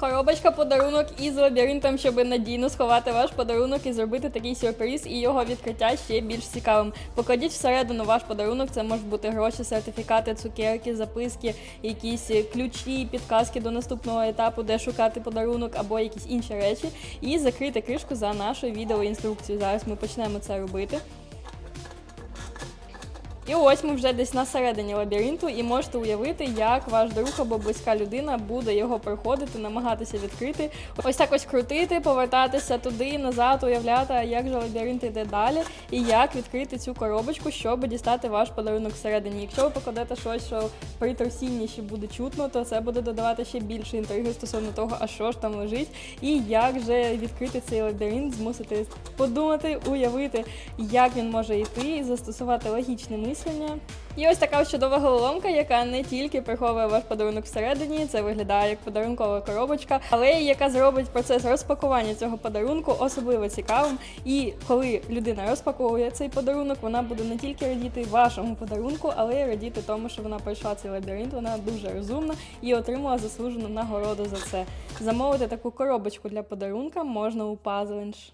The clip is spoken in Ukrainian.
Коробочка подарунок із лабіринтом, щоб надійно сховати ваш подарунок і зробити такий сюрприз і його відкриття ще більш цікавим. Покладіть всередину ваш подарунок. Це можуть бути гроші, сертифікати, цукерки, записки, якісь ключі, підказки до наступного етапу, де шукати подарунок або якісь інші речі. І закрити кришку за нашою відеоінструкцією. Зараз ми почнемо це робити. І ось ми вже десь на середині лабіринту, і можете уявити, як ваш друг або близька людина буде його проходити, намагатися відкрити. Ось так ось крутити, повертатися туди, назад, уявляти, як же лабіринт йде далі, і як відкрити цю коробочку, щоб дістати ваш подарунок всередині. Якщо ви покладете щось, що при трусінні ще буде чутно, то це буде додавати ще більше інтриги стосовно того, а що ж там лежить, і як же відкрити цей лабіринт, змусити подумати, уявити, як він може йти, і застосувати логічне мислення. І ось така чудова головоломка, яка не тільки приховує ваш подарунок всередині, це виглядає як подарункова коробочка, але й яка зробить процес розпакування цього подарунку особливо цікавим. І коли людина розпаковує цей подарунок, вона буде не тільки радіти вашому подарунку, але й радіти тому, що вона пройшла цей лабіринт. Вона дуже розумна і отримала заслужену нагороду за це. Замовити таку коробочку для подарунка можна у Puzzlinch.